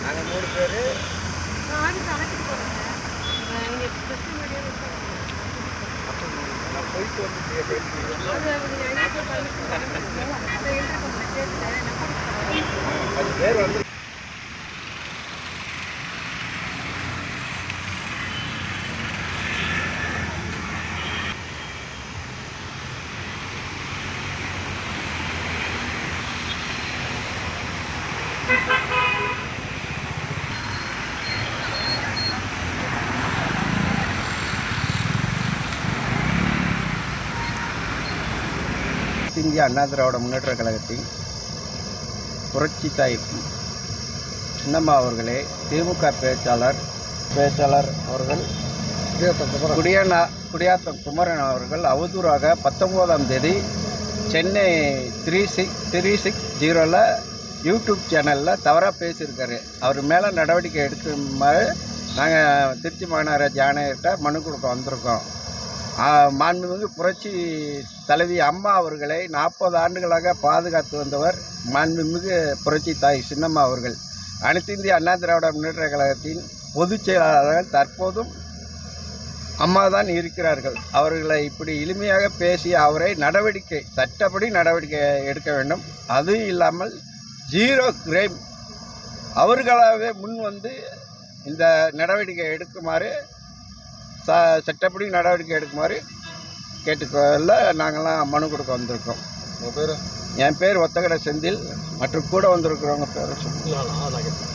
நாங்கள் மூணு பேர். போயிட்டு வந்து பத்து பேர் வந்து இந்திய அண்ணா திராவிட முன்னேற்ற கழகத்தின் புரட்சி தாய் சின்னம்மா அவர்களே திமுக பேச்சாளர் பேச்சாளர் அவர்கள் குடியண்ணா குடியாத்தம் குமரன் அவர்கள் அவதூறாக பத்தொம்போதாம் தேதி Chennai three six three six ஜீரோவில் யூடியூப் சேனலில் தவறாக பேசியிருக்காரு. அவர் மேலே நடவடிக்கை எடுக்குமாறு நாங்கள் திருச்சி மாநகராட்சி ஆணையர்கிட்ட மனு கொடுக்க வந்திருக்கோம். மாண்புமிகு புரட்சி தலைவி அம்மா அவர்களை நாற்பது ஆண்டுகளாக பாதுகாத்து வந்தவர் மாண்புமிகு புரட்சி தாய் சின்னம்மா அவர்கள். அனைத்து இந்திய அண்ணா திராவிட முன்னேற்ற கழகத்தின் பொதுச் செயலாளர்கள் தற்போதும் அம்மா தான் இருக்கிறார்கள். அவர்களை இப்படி எளிமையாக பேசி அவரை நடவடிக்கை சட்டப்படி நடவடிக்கை எடுக்க வேண்டும். அது இல்லாமல் ஜீரோ கிரைம் அவர்களாகவே முன் வந்து இந்த நடவடிக்கை எடுக்குமாறு ச சட்டப்படி நடவடிக்கை எடுக்குமாறு கேட்டுக்கொள்ள நாங்கள்லாம் மனு கொடுக்க வந்திருக்கோம். பேர்? என் பேர் ஒத்தகடை செந்தில். மற்றும் கூட வந்திருக்கிறவங்க பேர் சொல்லுங்க. நான் கேட்டேன்.